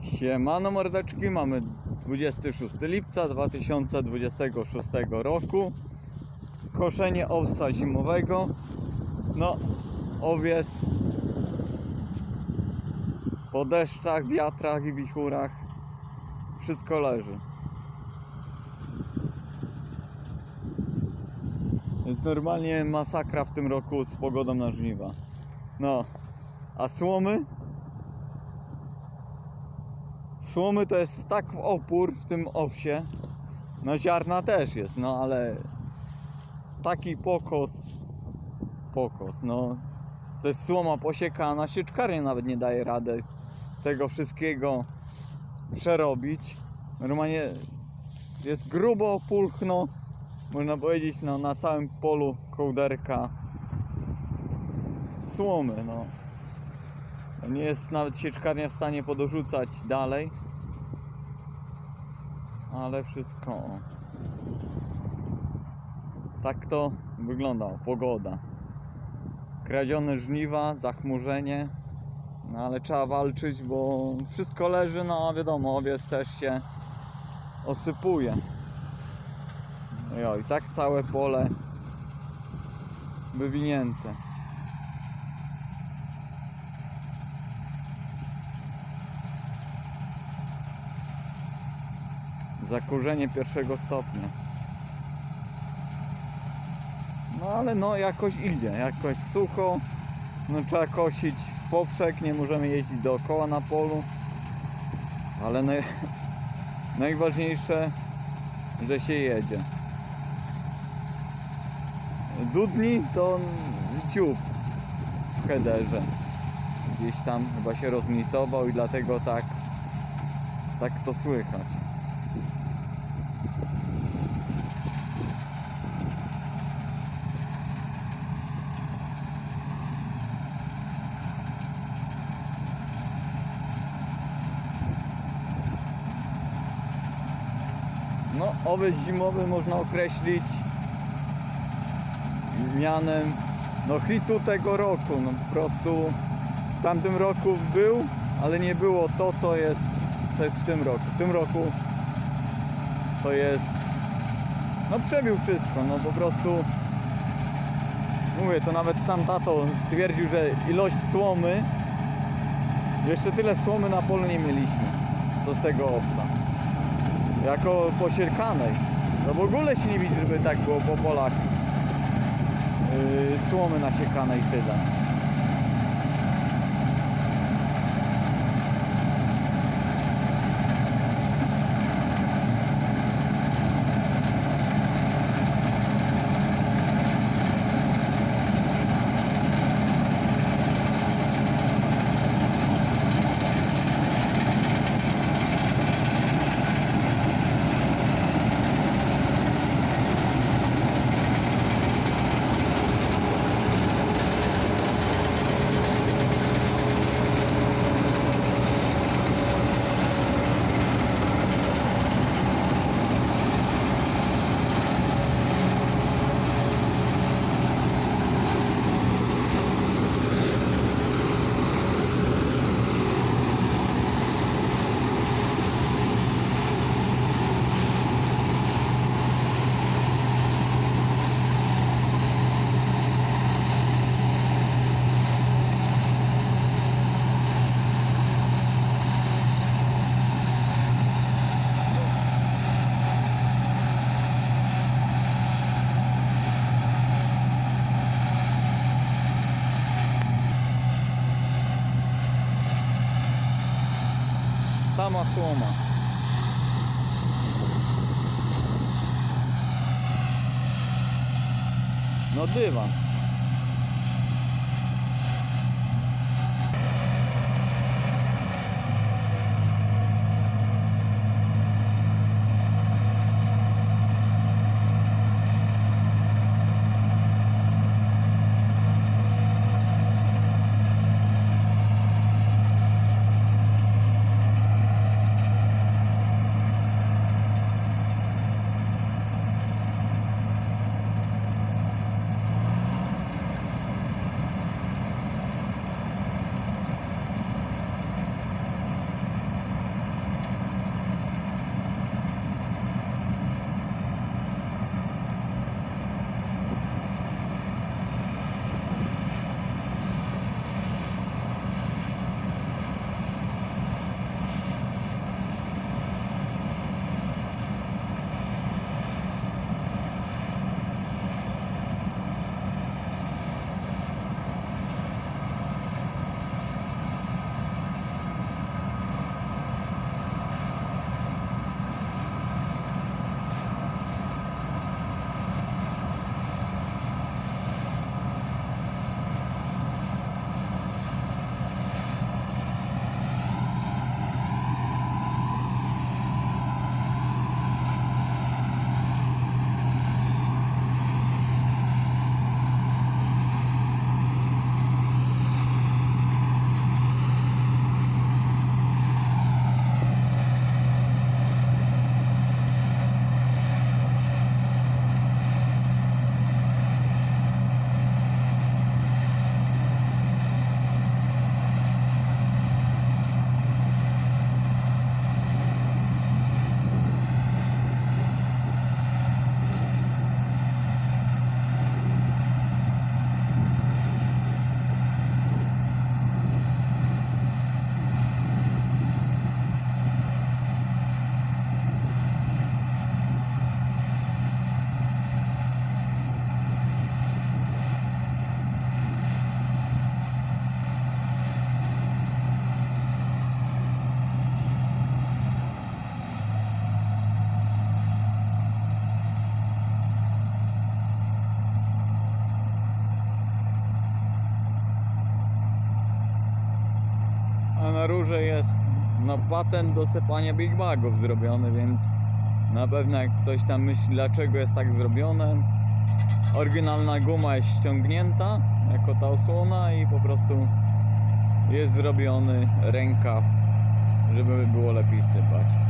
Siemano mordeczki, mamy 26 lipca 2026 roku. Koszenie owsa zimowego. No, owiec Po deszczach, wiatrach i wichurach. Wszystko leży. Jest normalnie masakra w tym roku z pogodą na żniwa. No, a słomy? Słomy to jest tak w opór w tym owsie. No ziarna też jest, no ale taki pokos, pokos, no to jest słoma posiekana, sieczkarnia nawet nie daje rady tego wszystkiego przerobić. Normalnie jest grubo, pulchno, można powiedzieć no, na całym polu kołderka słomy, no. Nie jest nawet sieczkarnia w stanie podorzucać dalej. Ale wszystko. Tak to wygląda. Pogoda. Kradzione żniwa, zachmurzenie. No ale trzeba walczyć, bo wszystko leży, no wiadomo, owiec też się osypuje. No i tak całe pole wywinięte. Zakurzenie pierwszego stopnia. No ale no jakoś idzie, jakoś sucho. No trzeba kosić w poprzek, nie możemy jeździć dookoła na polu. Ale naj... najważniejsze, że się jedzie. Dudni to dziób w headerze. Gdzieś tam chyba się rozmitował i dlatego tak, tak to słychać. No, owiec zimowy można określić mianem no hitu tego roku. No po prostu w tamtym roku był, ale nie było to, co jest, co jest w tym roku. W tym roku to jest no przebił wszystko, no po prostu mówię, to nawet sam tato stwierdził, że ilość słomy jeszcze tyle słomy na polu nie mieliśmy, co z tego owsa jako posiekanej. No w ogóle się nie widzi, żeby tak było po polach yy, słomy nasiekane i tyle. Sama słoma. No dywan. Powiedział, że jest no, patent do sypania Big Bagów zrobiony, więc na pewno jak ktoś tam myśli, dlaczego jest tak zrobione, oryginalna guma jest ściągnięta jako ta osłona i po prostu jest zrobiony rękaw, żeby było lepiej sypać.